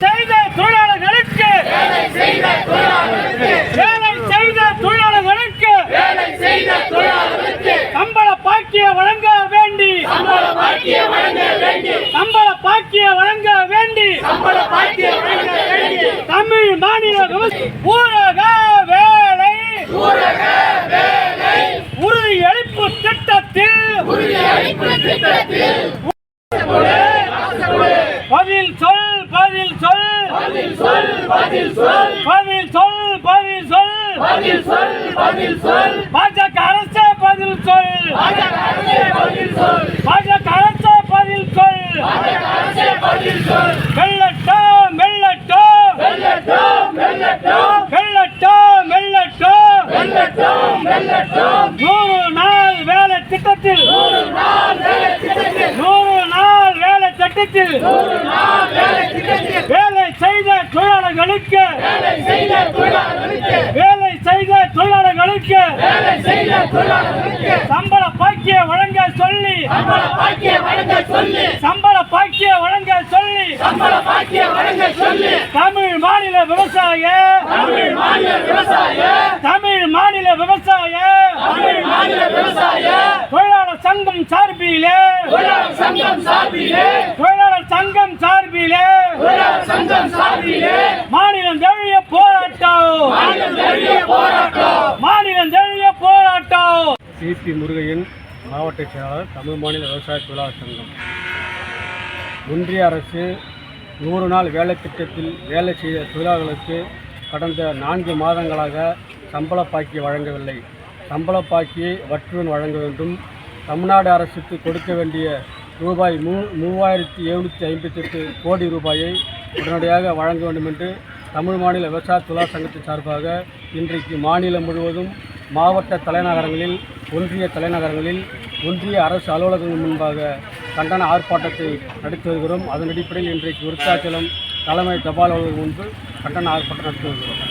செய்த தொழிலாளர்களுக்கு வேலை செய்த தொழிலாளர்களுக்கு சம்பள பாக்கிய வழங்க வேண்டி சம்பள பாக்கிய வழங்க வேண்டி தமிழ் மாநில ஊரக வேலை உறுதியளிப்பு திட்டத்தில் பதில் சொல் பதில் சொல் பதில் சொல். பதில் சொல் பாஜக அரசு பதில் சொல். பாஜக அரசு பதில் சொல். வெள்ளட்டும் வெள்ளட்டும் வெள்ளட்டும் வெள்ளட்டும் நூறு நாள் வேலை திட்டத்தில். நூறு நாள் வேலை திட்டத்தில். வேலை செய்த தொழிலாளர்களுக்கு வேலை செய்த தொழிலாளர்களுக்கு சம்பள பாக்கிய வழங்க சொல்லி சம்பள பாக்கிய வழங்க சொல்லி தமிழ் மாநில விவசாய தமிழ் மாநில விவசாய தொழிலாளர் சங்கம் சார்பிலே தொழிலாளர் சங்கம் சார்பிலே மாநிலம் தழுவிய போராட்டம் மாநிலம் தழுவிய போராட்டம். சிபி முருகையன் மாவட்ட செயலாளர் தமிழ் மாநில விவசாய தொழிலாளர் சங்கம். ஒன்றிய அரசு நூறு நாள் வேலை திட்டத்தில் வேலை செய்த தொழிலாளர்களுக்கு கடந்த நான்கு மாதங்களாக சம்பள பாக்கி வழங்கவில்லை. சம்பள பாக்கியை வற்றுவன் வழங்க வேண்டும். தமிழ்நாடு அரசுக்கு கொடுக்க வேண்டிய ரூபாய் மூ மூவாயிரத்தி எழுநூற்றி ஐம்பத்தெட்டு கோடி ரூபாயை உடனடியாக வழங்க வேண்டும் என்று தமிழ் மாநில விவசாய தொழிலாளர் சங்கத்தின் சார்பாக இன்றைக்கு மாநிலம் முழுவதும் மாவட்ட தலைநகரங்களில் ஒன்றிய தலைநகரங்களில் ஒன்றிய அரசு அலுவலகங்கள் முன்பாக கண்டன ஆர்ப்பாட்டத்தை நடத்தி வருகிறோம். அதன் அடிப்படையில் இன்றைக்கு விருத்தாச்சலம் தலைமை தபால் அலுவலகம் முன்பு கண்டன ஆர்ப்பாட்டம் நடத்தி வருகிறோம்.